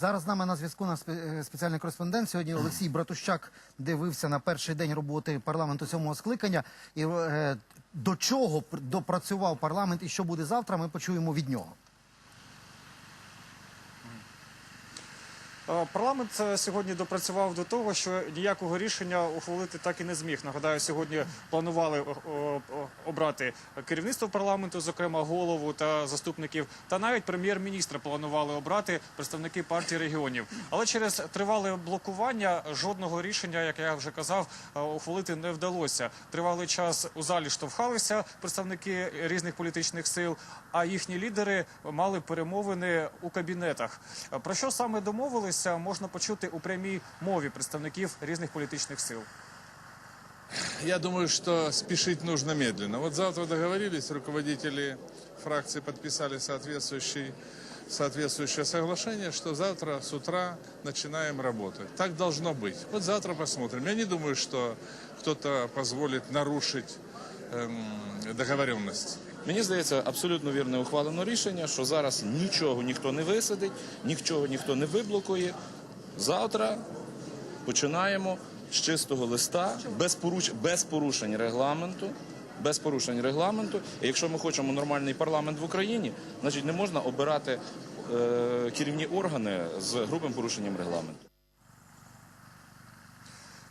Зараз з нами на зв'язку спе- е, спеціальний кореспондент. Сьогодні Олексій Братущак дивився на перший день роботи парламенту сьомого скликання. І е, до чого пр- допрацював парламент і що буде завтра, ми почуємо від нього. Парламент е, сьогодні допрацював до того, що ніякого рішення ухвалити так і не зміг. Нагадаю, сьогодні планували о, обрати керівництво парламенту, зокрема голову та заступників, та навіть прем'єр-міністра планували обрати представники партії регіонів. Але через тривале блокування жодного рішення, як я вже казав, е, ухвалити не вдалося. Тривалий час у залі штовхалися представники різних політичних сил, а їхні лідери мали перемовини у кабінетах. Е, Про що саме домовилися, можна почути у прямій мові представників різних політичних сил. Я думаю, что спешить нужно медленно. Вот завтра договорились, руководители фракции подписали соответствующий, соответствующее соглашение, что завтра с утра начинаем работать. Так должно быть. Вот завтра посмотрим. Я не думаю, что кто-то позволит нарушить эм, договоренность. Мені здається, абсолютно вірне ухвалено рішення, що зараз нічого ніхто не висадить, нічого ніхто не виблокує. Завтра починаємо з чистого листа, без, поруч... без порушень регламенту. Без порушень регламенту. І якщо ми хочемо нормальний парламент в Україні, значить не можна обирати е, керівні органи з грубим порушенням регламенту.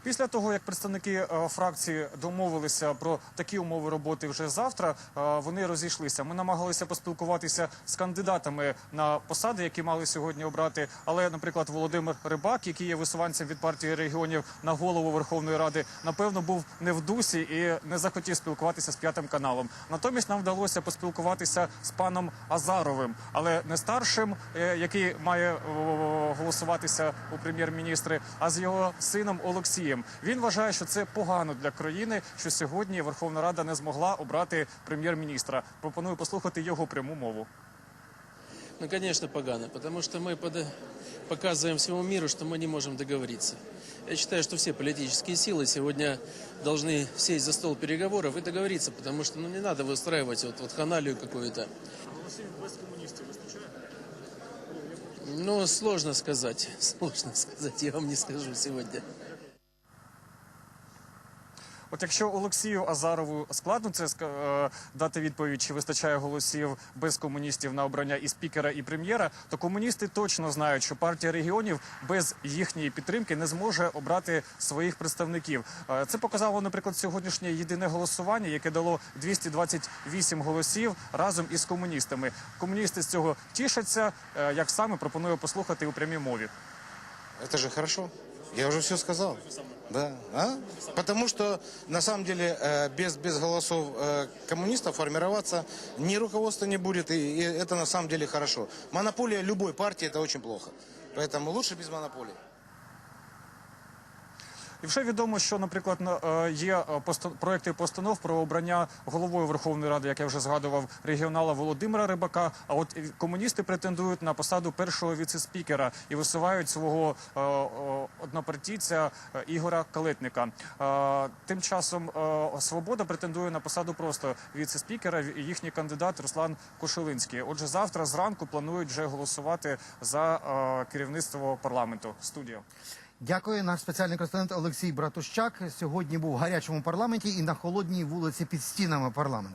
Після того, як представники е, фракції домовилися про такі умови роботи вже завтра, е, вони розійшлися. Ми намагалися поспілкуватися з кандидатами на посади, які мали сьогодні обрати. Але, наприклад, Володимир Рибак, який є висуванцем від партії регіонів на голову Верховної Ради, напевно, був не в дусі і не захотів спілкуватися з п'ятим каналом. Натомість нам вдалося поспілкуватися з паном Азаровим, але не старшим, е, який має голосуватися у прем'єр-міністри, а з його сином Олексієм. Він вважає, що це погано для країни, що сьогодні Верховна Рада не змогла обрати прем'єр-міністра. Пропоную послухати його пряму мову. Ну, конечно, погано, потому что мы пода- показываем всему миру, что мы не можем договориться. Я считаю, что все политические силы сегодня должны сесть за стол переговоров и договориться, потому что ну, не надо выстраивать вот, вот ханалию какую-то. Ну, сложно сказать, сложно сказать, я вам не скажу сегодня. От якщо Олексію Азарову складно це е, дати відповідь, чи вистачає голосів без комуністів на обрання і спікера, і прем'єра, то комуністи точно знають, що партія регіонів без їхньої підтримки не зможе обрати своїх представників. Е, Це показало, наприклад, сьогоднішнє єдине голосування, яке дало 228 голосів разом із комуністами. Комуністи з цього тішаться. Е, Як саме пропоную послухати у прямій мові. Это же хорошо. Я уже все сказал. Да. А? Потому что, на самом деле, э, без, без голосов э, коммунистов формироваться ни руководства не будет, и, и это на самом деле хорошо. Монополия любой партии – это очень плохо. Поэтому лучше без монополии. І вже відомо, що, наприклад, на- е, є е, поста- проекти постанов про обрання головою Верховної Ради, як я вже згадував, регіонала Володимира Рибака. А от і комуністи претендують на посаду першого віцеспікера і висувають свого е, о, однопартійця е, Ігора Калетника. Е, Тим часом е, Свобода претендує на посаду просто віцеспікера. Їхній кандидат Руслан Кошелинський. Отже, завтра зранку планують вже голосувати за керівництво парламенту. Студія. Дякую. Наш спеціальний кореспондент Олексій Братущак сьогодні був в гарячому парламенті і на холодній вулиці під стінами парламенту.